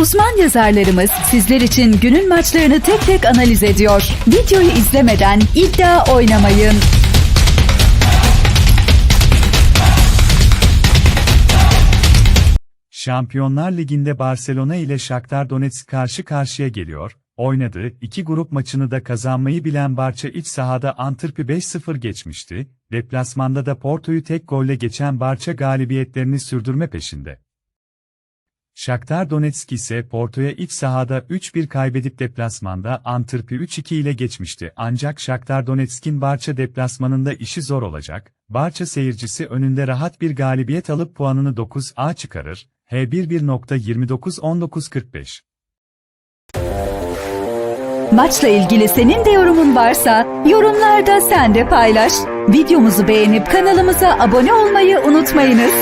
Uzman yazarlarımız sizler için günün maçlarını tek tek analiz ediyor. Videoyu izlemeden iddia oynamayın. Şampiyonlar Ligi'nde Barcelona ile Shakhtar Donetsk karşı karşıya geliyor. Oynadığı iki grup maçını da kazanmayı bilen Barça iç sahada Antwerp'i 5-0 geçmişti. Deplasmanda da Porto'yu tek golle geçen Barça galibiyetlerini sürdürme peşinde. Shakhtar Donetsk ise Porto'ya iç sahada 3-1 kaybedip deplasmanda Antwerp'i 3-2 ile geçmişti. Ancak Shakhtar Donetsk'in Barça deplasmanında işi zor olacak. Barça seyircisi önünde rahat bir galibiyet alıp puanını 9'a çıkarır. H11.29-19.45 Maçla ilgili senin de yorumun varsa yorumlarda sen de paylaş. Videomuzu beğenip kanalımıza abone olmayı unutmayınız.